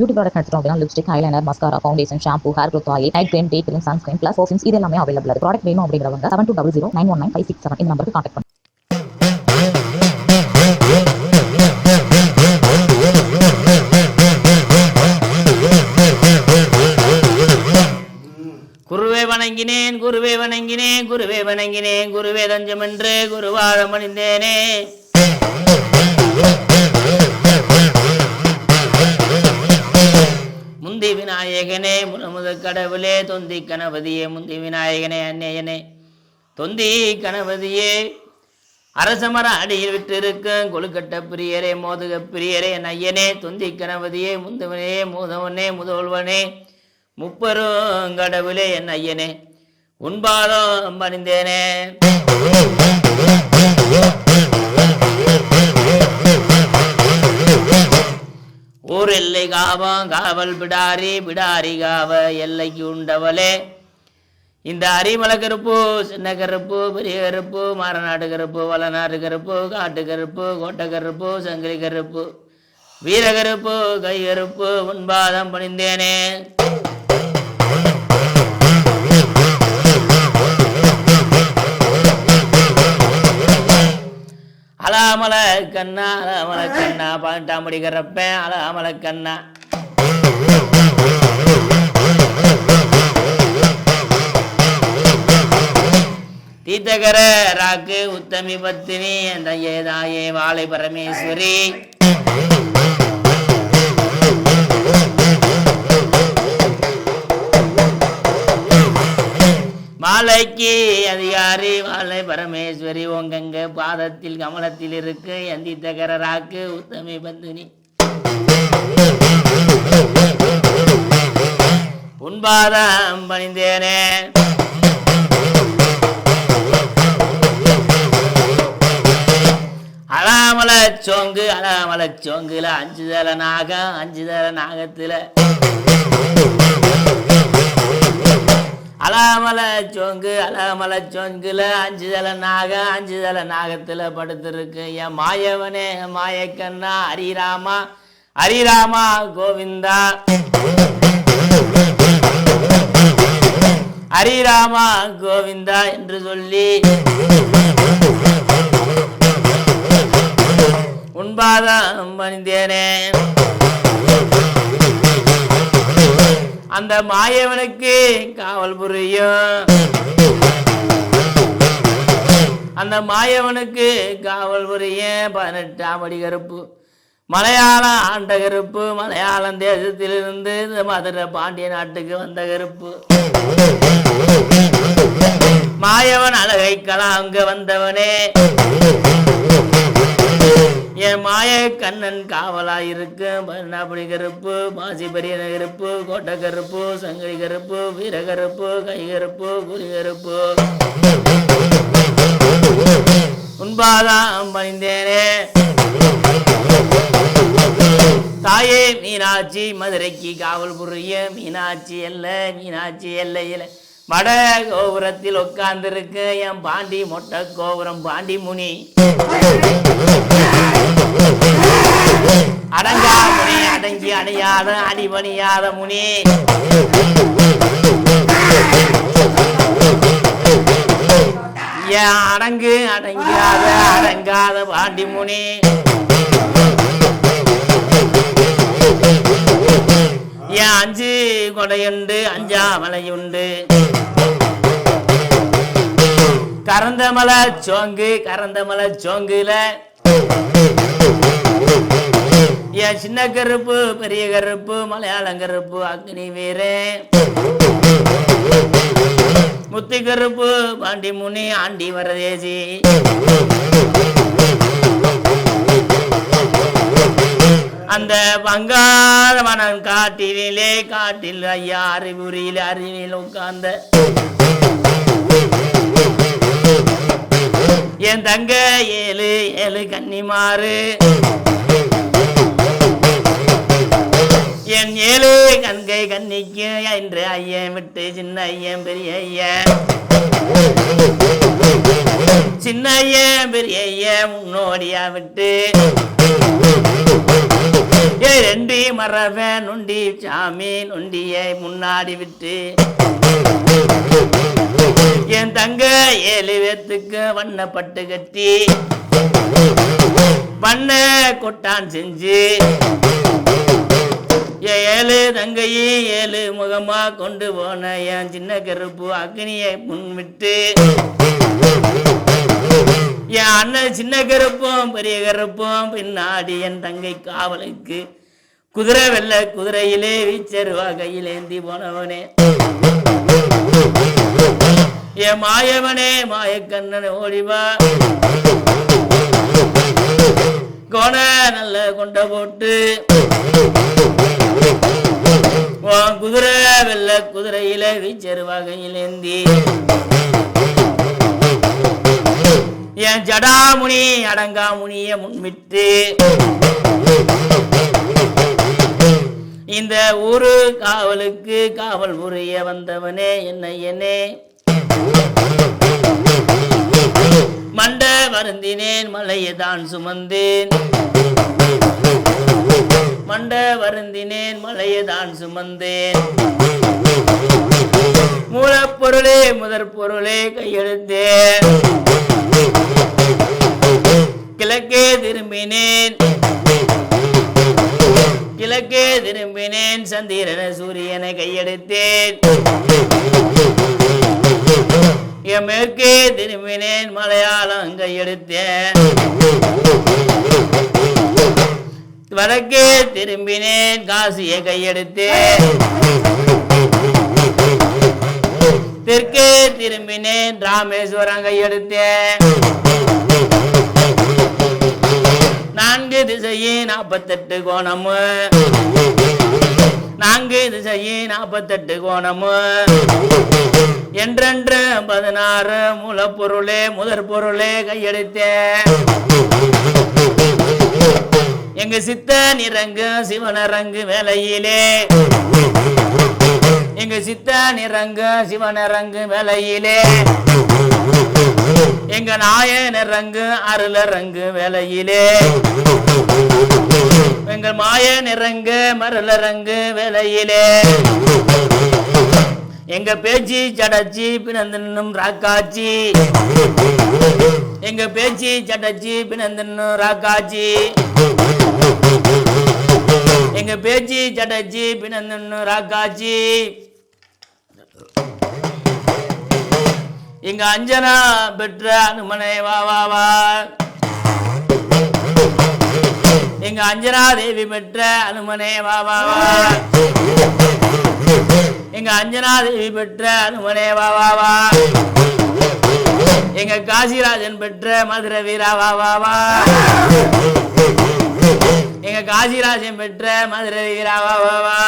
Beauty product எடுத்துட்டோம் அப்படின்னா lipstick eyeliner mascara foundation shampoo hair growth oil night cream day cream sunscreen plus perfumes இது எல்லாமே available இருக்கு. Product வேணும் அப்படிங்கிறவங்க seven two double zero nine one nine five six seven இந்த நம்பருக்கு contact பண்ணுங்க. குருவே வணங்கினேன் குருவே வணங்கினேன் குருவே வணங்கினேன் குருவே தஞ்சமென்று குருவாழமணிந்தேனே முந்தி விநாயகனே முழுமுத கடவுளே தொந்தி கணபதியே முந்தி விநாயகனே அந்நேயனே தொந்தி கணபதியே அரசமர அடியில் விட்டிருக்கும் கொழுக்கட்ட பிரியரே மோதுக பிரியரே என் ஐயனே. தொந்தி கணபதியே முந்தவனே மூதவனே முதல்வனே. முப்பரும் கடவுளே என் ஐயனே. உன்பாதம் பணிந்தேனே ஊர் எல்லை காவம் காவல் பிடாரி பிடாரி காவ எல்லைக்கு உண்டவளே. இந்த அரிமலை கருப்பு சின்ன கருப்பு பெரிய கருப்பு மரநாடு கருப்பு வளநாடு கருப்பு காட்டு கருப்பு கோட்டை கருப்பு சங்கிலி கருப்பு வீரகருப்பு கையறுப்பு முன்பாதம் பணிந்தேனே. அலாமல கண்ணா பதினெட்டாம் கண்ணா பாட்டாம் அலாமல கண்ணா தீத்தகர ராக்கு உத்தமி பத்தினி அந்த வாழை பரமேஸ்வரி. மாலைக்கு அதிகாரி வாழை பரமேஸ்வரி ஓங்கங்க பாதத்தில் கமலத்தில் இருக்கு எந்தி தகர ராக்கு உத்தமி பந்துனி. உன்பாதம் பணிந்தேனே. அலாமல சோங்கு அலாமல சோங்குல அஞ்சு தல நாகம் அஞ்சு தல நாகத்துல. அலாமல சோங்கு அலாமல சோங்குல அஞ்சு தலை நாகம் அஞ்சு தலை நாகத்தில் படுத்திருக்கு. என் மாயவனே மாயக்கண்ணா ஹரிராமா ஹரிராமா கோவிந்தா. ஹரிராமா கோவிந்தா என்று சொல்லி உன்பாதம் பணிந்தேனே. அந்த மாயவனுக்கு காவல் புரியும். அந்த மாயவனுக்கு காவல் புரியும். பதினெட்டாம் அடி கருப்பு மலையாளம் ஆண்ட கருப்பு மலையாளம் தேசத்திலிருந்து இந்த மதுரை பாண்டிய நாட்டுக்கு வந்த கருப்பு. மாயவன் அழகைக்கலாம் அங்க வந்தவனே. என் மாய கண்ணன் காவலாயிருக்கு பன்னாபடி கருப்பு மாசி பெரிய கருப்பு கோட்டை கருப்பு சங்கரி கருப்பு வீர கருப்பு கை கருப்பு குறி கருப்பு. உன்பாதான் பணிந்தேனே தாயே மீனாட்சி மதுரைக்கு காவல் புரிய. மீனாட்சி எல்ல மீனாட்சி எல்லையில வட கோபுரத்தில் உட்கார்ந்திருக்கு. என் பாண்டி மொட்டை கோபுரம் பாண்டி முனி. அடங்கா முனி அடங்கி அடையாத அடிபணியாத முனி. ஏன் அடங்கு அடங்காத அடங்காத பாண்டி முனி? ஏன் அஞ்சு கொடையுண்டு அஞ்சா மலையுண்டு கரந்தமலை சோங்கு கரந்தமலை சோங்குல சின்ன கருப்பு பெரிய கருப்பு மலையாளம் கருப்பு அக்னி வீரே. முத்து கருப்பு பாண்டி முனி ஆண்டி வரதேசி. அந்த பங்காளவனம் காட்டிலே காட்டில் ஐயா அறிவுரியில் அறிவில் உட்கார்ந்த என் தங்க ஏழு ஏழு கன்னிமாறு. என் ஏழு கண்கை கன்னிக்கு என்று ஐயன் விட்டு சின்ன ஐயன் பெரிய ஐயன். சின்ன ஐயன் பெரிய ஐயன் முன்னோடியா விட்டு. ஏ ரெண்டு மரவன் நொண்டி சாமி நொண்டியை முன்னாடி விட்டு. என் தங்க ஏழு பேத்துக்கு வண்ண பட்டு கட்டி வண்ண கொட்டான் செஞ்சு என் ஏழு தங்கையும் ஏழு முகமா கொண்டு போன என் சின்ன கருப்பு அக்னியை முன்விட்டு என் அண்ணன் சின்ன கருப்பும் பெரிய கருப்பும் பின்னாடி என் தங்கை காவலுக்கு குதிரை வெள்ள குதிரையிலே வீச்சருவா கையில் ஏந்தி போனவனே. என் மாயவனே மாயக்கண்ணன் ஓடிவா. கோண நல்ல கொண்ட போட்டு. குதிரை வெள்ள குதிரையில வீச்சரு வகையில் ஏந்தி. என் ஜடாமுனி அடங்காமுனிய முன்விட்டு. இந்த ஊரு காவலுக்கு காவல் புரிய வந்தவனே என்ன என்னே வருந்தினேன் மலையை தான் சுமந்தேன். மண்ட வருந்தினேன் மலையை தான் சுமந்தேன் மூலப்பொருளே முதற் பொருளே கையெழுத்தேன் கிழக்கே திரும்பினேன். கிழக்கே திரும்பினேன் சந்திரன சூரியனை கையெடுத்தேன் என் மேற்கே திரும்பினேன் மலையாளம் கையெடுத்தேன் வடக்கே திரும்பினேன் காசியை கையெடுத்தேன் தெற்கே திரும்பினேன் ராமேஸ்வரம் கையெடுத்தேன் நான்கு திசையே நாற்பத்தெட்டு கோணமு. நான்கு திசையே நாற்பத்தெட்டு கோணமு. என்றென்று பதினாறு மூலப்பொருளே முதற் பொருளே கையெடுத்தேன் எங்க சித்த நிறங்கு சிவனரங்கு வேலையிலே. எங்க சித்த நிறங்கு சிவனரங்கு வேலையிலே. எங்க ரங்கு அருள ரங்கு வேலையிலே எங்கள் மாய நிறங்கு மருளரங்கு வேலையிலே எங்க பேச்சு சடச்சி பிணந்தின்னும் ராக்காச்சி. எங்க பேச்சு சடச்சி பிணந்தின்னும் ராக்காச்சி. எங்க பேச்சு சடச்சி பிணந்தின்னும் ராக்காச்சி. இங்க அஞ்சனா பெற்ற அனுமனை வா வா வா. எங்க அஞ்சனா தேவி பெற்ற அனுமனே வா வா வா. எங்க அஞ்சனா தேவி பெற்ற அனுமனே வா வா வா. எங்க காசிராஜன் பெற்ற மதுரை வீரா வா வா வா. எங்க காசிராஜன் பெற்ற மதுரை வீரா வா வா வா.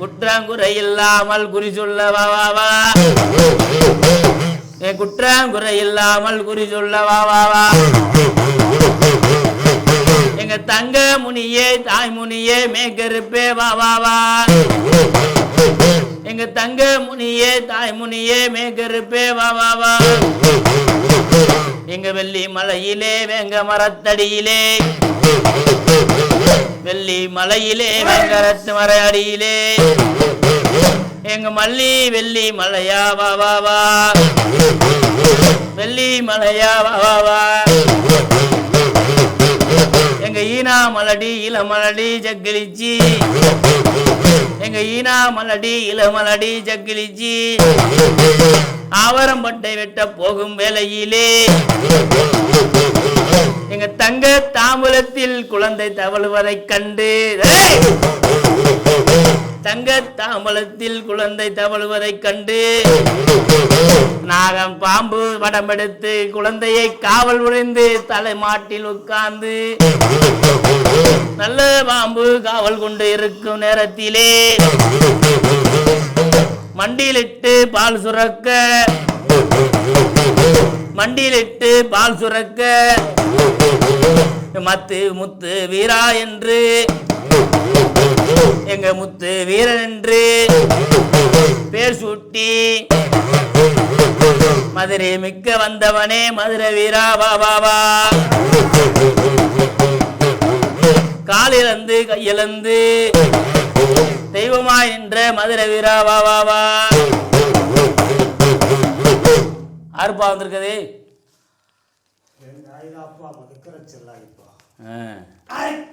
குற்றங்குறை இல்லாமல் குறி சொல்ல வா வா வா. என் குற்றங்குறை இல்லாமல் குறி சொல்ல வா வா வா. எங்க தங்க முனியே தாய் முனியே மேக்கருப்பே வா வா வா. எங்க தங்க முனியே தாய் முனியே மேக்கருப்பே வா வா வா. எங்க வெள்ளி மலையிலே வேங்க மரத்தடியிலே. வெள்ளி மலையிலே வெங்கரத்து மர அடியிலே எங்க மல்லி வெள்ளி மலையா வா வா வா. வெள்ளி மலையா வா வா வா. எங்க ஈனா மலடி இளமலடி ஜக்கிலிச்சி எங்க ஈனா மலடி இளமலடி ஜக்கிலிச்சி ஆவரம்பட்டை வெட்ட போகும் வேளையிலே. எங்க தங்க தாம்பூலத்தில் குழந்தை தவழுவதைக் கண்டு தங்க தாம்பலத்தில் குழந்தை தவழுவதைக் கண்டு நாகம் பாம்பு வடமெடுத்து குழந்தையை காவல் முடிந்து தலை மாட்டில் உட்கார்ந்து நல்ல பாம்பு காவல் கொண்டு இருக்கும் நேரத்திலே மண்டியிலிட்டு பால் சுரக்க மண்டியிலிட்டு பால் சுரக்க மத்து முத்து வீரா என்று. எங்க முத்து வீரன் என்று. பேர் சூட்டி. மதுரை மிக்க வந்தவனே மதுரை வீரா வா வா வா. காலிலந்து கையிலந்து தெய்வமாய் நின்ற மதுரை வீரா வா வா வா. யாருப்பா வந்திருக்குது? 嗯。哎